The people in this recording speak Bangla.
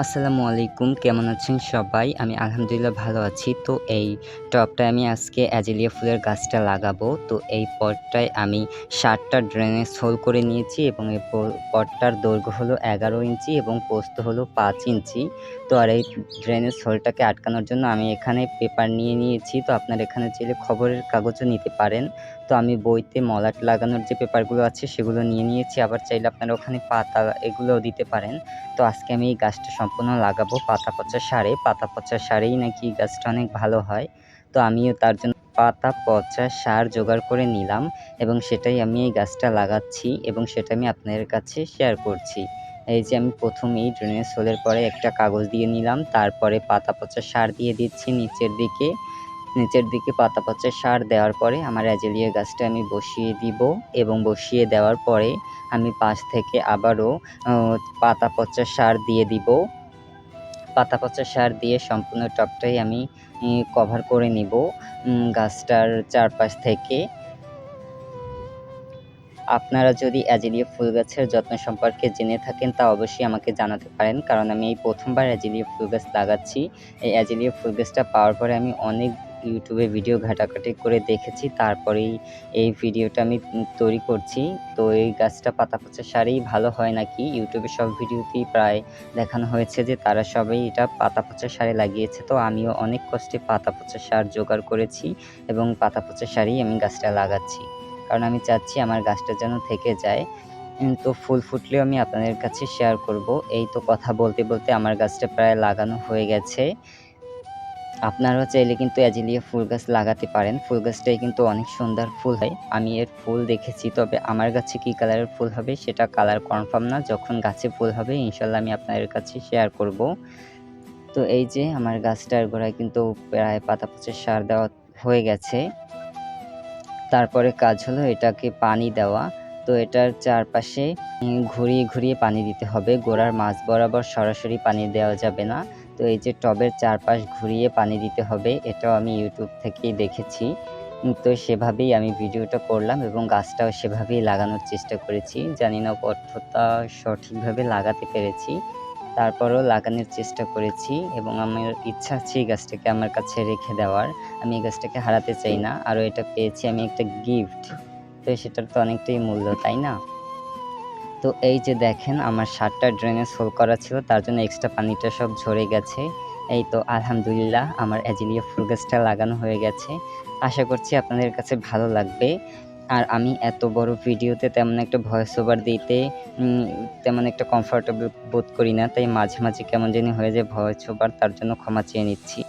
আসসালামু আলাইকুম, কেমন আছেন সবাই? আমি আলহামদুলিল্লাহ ভালো আছি। তো এই টবটায় আমি আজকে অ্যাজেলিয়া ফুলের গাছটা লাগাবো। তো এই পটটায় আমি ষাটটা ড্রেনেজ হোল করে নিয়েছি এবং এই পটটার দৈর্ঘ্য হলো এগারো ইঞ্চি এবং পোস্ত হলো পাঁচ ইঞ্চি। তো আর এই ড্রেনেজ হোলটাকে আটকানোর জন্য আমি এখানে পেপার নিয়ে নিয়েছি। তো আপনার এখানে চাইলে খবরের কাগজও নিতে পারেন। তো আমি বইতে মলাট লাগানোর যে পেপারগুলো আছে সেগুলো নিয়ে নিয়েছি। আবার চাইলে আপনারা ওখানে পাতা এগুলোও দিতে পারেন। তো আজকে আমি এই গাছটা সম্পূর্ণ লাগাবো পাতা পচা সারে। পাতা পচা সারেই নাকি গাছটা অনেক ভালো হয়। তো আমিও তার জন্য পাতা পচা সার জোগাড় করে নিলাম এবং সেটাই আমি এই গাছটা লাগাচ্ছি এবং সেটা আমি আপনাদের কাছে শেয়ার করছি। এই যে আমি প্রথমেই ড্রেনেজ হোলের পরে একটা কাগজ দিয়ে নিলাম। তারপরে পাতা পচা সার দিয়ে দিচ্ছি নিচের দিকে। নিচের দিকে পাতা পচা সার দেওয়ার পরে আমার অ্যাজেলিয়া গাছটা আমি বসিয়ে দিব এবং বসিয়ে দেওয়ার পরে আমি পাশ থেকে আবারও পাতা পচা সার দিয়ে দিব। পাতা পচা সার দিয়ে সম্পূর্ণ টবটাই আমি কভার করে নিব গাছটার চারপাশ থেকে। আপনারা যদি অ্যাজিলিয়া ফুল গাছের যত্ন সম্পর্কে জেনে থাকেন, তা অবশ্যই আমাকে জানাতে পারেন, কারণ আমি এই প্রথমবার অ্যাজিলিয়া ফুল গাছ লাগাচ্ছি। এই অ্যাজিলিয়া ফুল গাছটা পাওয়ার পরে আমি অনেক ইউটিউবে ভিডিও ঘাটাঘাটি করে দেখেছি, তারপরেই এই ভিডিওটা আমি তৈরি করছি। তো এই গাছটা পাতা পচা সারেই ভালো হয় নাকি? ইউটিউবে সব ভিডিওতেই প্রায় দেখানো হয়েছে যে তারা সবাই এটা পাতা পচা সারে লাগিয়েছে। তো আমিও অনেক কষ্টে পাতা পচা সার জোগাড় করেছি এবং পাতা পচা সারেই আমি গাছটা লাগাচ্ছি। কারণ আমি চাচ্ছি আমার গাছটা যেন থেকে যায়। তো ফুল ফুটলেও আমি আপনাদের কাছে শেয়ার করব। এই তো কথা বলতে বলতে আমার গাছটা প্রায় লাগানো হয়ে গেছে। আপনারাও চাইলে কিন্তু অ্যাজিলিয়া ফুল গাছ লাগাতে পারেন। ফুল গাছটাই কিন্তু অনেক সুন্দর ফুল হয়। আমি এর ফুল দেখেছি, তবে আমার গাছে কী কালারের ফুল হবে সেটা কালার কনফার্ম না। যখন গাছে ফুল হবে, ইনশাল্লাহ আমি আপনাদের কাছে শেয়ার করব। তো এই যে আমার গাছটার গোড়ায় কিন্তু প্রায় পাতা পচা সার দেওয়া হয়ে গেছে। তারপরে কাজ হলো এটাকে পানি দেওয়া। তো এটার চারপাশে ঘুরিয়ে ঘুরিয়ে পানি দিতে হবে। গোড়ার মাছ বরাবর সরাসরি পানি দেওয়া যাবে না। তো এই যে টবের চারপাশ ঘুরিয়ে পানি দিতে হবে, এটাও আমি ইউটিউব থেকেই দেখেছি। তো সেভাবেই আমি ভিডিওটা করলাম এবং গাছটাও সেভাবেই লাগানোর চেষ্টা করেছি। জানি না কতটা সঠিকভাবে লাগাতে পেরেছি, তারপরেও লাগানোর চেষ্টা করেছি এবং আমার ইচ্ছা আছে এই গাছটাকে আমার কাছে রেখে দেওয়ার। আমি এই গাছটাকে হারাতে চাই না। আরও এটা পেয়েছি, আমি একটা গিফট তো সেটার তো অনেকটাই মূল্য, তাই না? তো এই যে দেখেন, আমার সাতটা ড্রেনেজ হোল করা ছিল, তার জন্য এক্সট্রা পানিটা সব ঝরে গেছে। এই তো আলহামদুলিল্লাহ, আমার অ্যাজিলিয়া ফুল গাছটা লাগানো হয়ে গেছে। আশা করছি আপনাদের কাছে ভালো লাগবে। আর আমি এত বড় ভিডিওতে তেমন একটা ভয়েস ওভার দিতে তেমন একটা কমফর্টেবল বোধ করি না, তাই মাঝে মাঝে কেমন জানি হয়ে যায় ভয়েস ওভার তার জন্য ক্ষমা চেয়ে নিচ্ছি।